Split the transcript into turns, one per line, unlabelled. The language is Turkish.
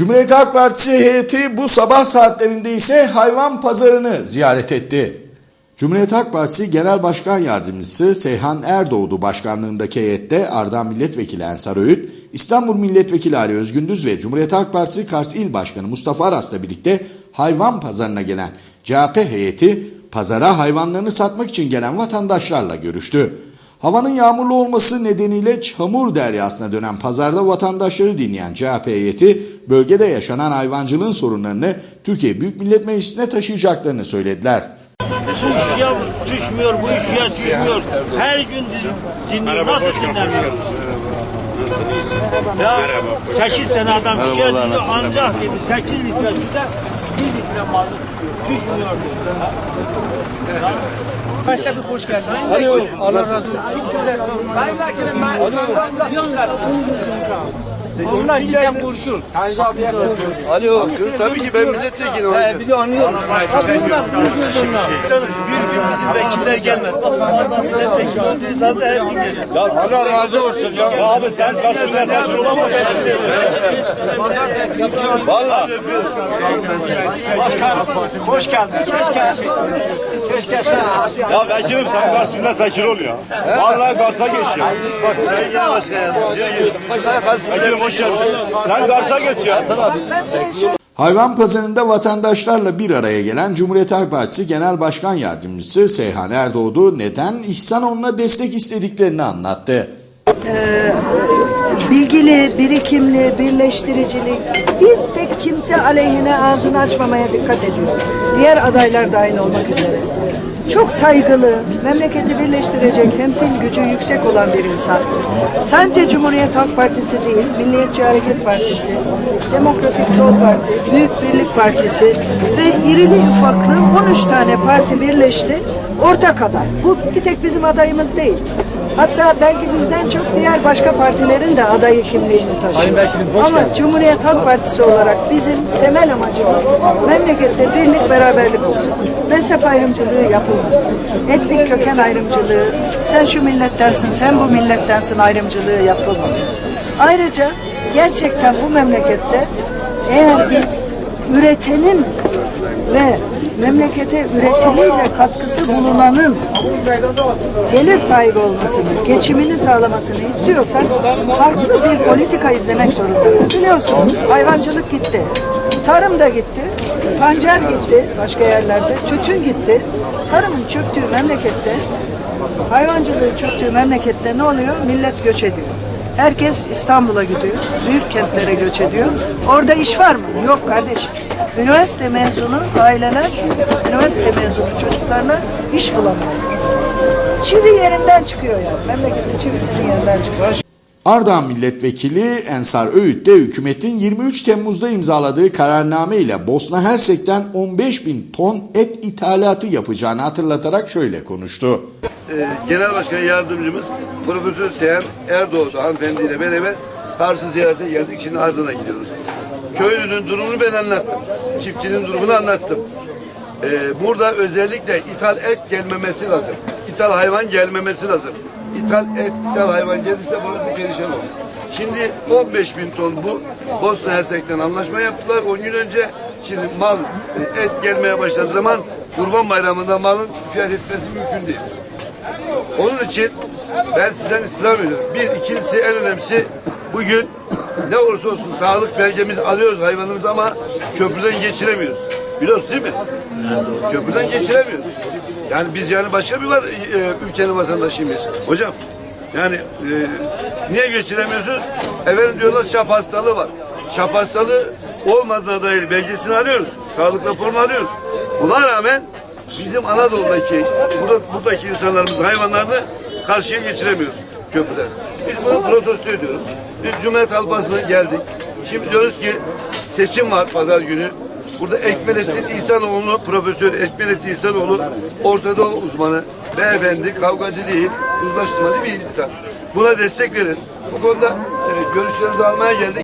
Cumhuriyet Halk Partisi heyeti bu sabah saatlerinde ise hayvan pazarını ziyaret etti. Cumhuriyet Halk Partisi Genel Başkan Yardımcısı Seyhan Erdoğdu başkanlığındaki heyette Ardahan Milletvekili Ensar Öğüt, İstanbul Milletvekili Ali Özgündüz ve Cumhuriyet Halk Partisi Kars İl Başkanı Mustafa Aras'la birlikte hayvan pazarına gelen CHP heyeti pazara hayvanlarını satmak için gelen vatandaşlarla görüştü. Havanın yağmurlu olması nedeniyle çamur deryasına dönen pazarda vatandaşları dinleyen CHP heyeti bölgede yaşanan hayvancılığın sorunlarını Türkiye Büyük Millet Meclisi'ne taşıyacaklarını söylediler.
Bu işe düşmüyor, bu işe düşmüyor. Her gün din- dinliyor. Nasıl dinlemiyor? Ya 8 tane adam bir şey diyor ancak dedi 8 litre 1 litre malı düşmüyor.
Başta bir hoş geldin. Hadi Allah razı olsun.
Sayın Vekilim ben, ben,
Onlar sizden konuşur.
Alo, kız tabii ki ben milletvekilim.
He, bir de anlıyorum. Abi bunlar konuşuyor bunlar.
Bir gün bizim vekiller gelmez. Milletvekili zaten her gün gelir.
Allah razı olsun ya. Abi sen karşımda taşır olamazsın. Valla.
Hoş geldin. Hoş geldin.
Ya vekilim sen karşımda fakir ol ya. Vallahi Kars'a geç ya. Bak sen gel başka ya. Vekilim hoş Kars'a geç ya.
Hayvan pazarında vatandaşlarla bir araya gelen Cumhuriyet Halk Partisi Genel Başkan Yardımcısı Seyhan Erdoğdu neden İhsanoğlu'na destek istediklerini anlattı.
bilgili, birikimli, birleştiricilik bir tek kimse aleyhine ağzını açmamaya dikkat ediyor. Diğer adaylar dahil olmak üzere. Çok saygılı, memleketi birleştirecek temsil gücü yüksek olan bir insan. Sadece Cumhuriyet Halk Partisi değil, Milliyetçi Hareket Partisi, Demokratik Sol Parti, Büyük Birlik Partisi ve irili ufaklı 13 tane parti birleşti. Ortak aday. Bu bir tek bizim adayımız değil. Hatta belki bizden çok diğer başka partilerin de adayı kimliğini taşıyor. Ama Cumhuriyet Halk Partisi olarak bizim temel amacımız memlekette birlik beraberlik olsun. Mezhep ayrımcılığı yapılmaz. Etnik köken ayrımcılığı, sen şu millettensin, sen bu millettensin ayrımcılığı yapılmaz. Ayrıca gerçekten bu memlekette eğer biz üretenin ve memlekete üretimiyle katkısı bulunanın gelir sahibi olmasını, geçimini sağlamasını istiyorsak farklı bir politika izlemek zorundayız. Biliyorsunuz hayvancılık gitti, tarım da gitti, pancar gitti başka yerlerde, tütün gitti. Tarımın çöktüğü memlekette, hayvancılığın çöktüğü memlekette ne oluyor? Millet göç ediyor. Herkes İstanbul'a gidiyor, büyük kentlere göç ediyor. Orada iş var mı? Yok kardeşim. Üniversite mezunu aileler, üniversite mezunu çocuklarına iş bulamıyor. Çivi yerinden çıkıyor yani. Memleketin çivisinin yerinden çıkıyor.
Ardahan Milletvekili Ensar Öğüt de hükümetin 23 Temmuz'da imzaladığı kararname ile Bosna Hersek'ten 15 bin ton et ithalatı yapacağını hatırlatarak şöyle konuştu.
Ee, Genel Başkan Yardımcımız Profesör Seyhan Erdoğdu hanımefendiyle beraber Kars'ı ziyarete geldik. Şimdi Ardın'a gidiyoruz. Köylünün durumunu ben anlattım. Çiftçinin durumunu anlattım. Ee, burada özellikle ithal et gelmemesi lazım. İthal hayvan gelmemesi lazım. İthal et, ithal hayvan gelirse burası perişan olur. Şimdi 15 bin ton bu Bosna Hersek'ten anlaşma yaptılar 10 gün önce. Şimdi mal, e, et gelmeye başladığı zaman Kurban Bayramı'nda malın fiyat etmesi mümkün değil. Onun için ben sizden istirham ediyorum. Bir, ikincisi en önemlisi bugün ne olursa olsun sağlık belgemizi alıyoruz hayvanımızı ama köprüden geçiremiyoruz. Biliyorsun değil mi? Köprüden geçiremiyoruz. Yani biz yani başka bir var, e, ülkenin vatandaşıyız. Hocam yani e, niye geçiremiyorsunuz? Efendim diyorlar şap hastalığı var. Şap hastalığı olmadığına dair belgesini alıyoruz. Sağlık raporunu alıyoruz. Buna rağmen bizim Anadolu'daki burada, buradaki insanlarımızın hayvanlarını karşıya geçiremiyoruz köprüden. Biz bunu protesto ediyoruz. Biz Cumhuriyet Halk geldik. Şimdi diyoruz ki seçim var pazar günü. Burada Ekmelettin İhsanoğlu, Profesör Ekmelettin İhsanoğlu Orta Doğu uzmanı, beyefendi, kavgacı değil, uzlaştırmacı bir insan. Buna destek verin. Bu konuda e, görüşlerinizi almaya geldik.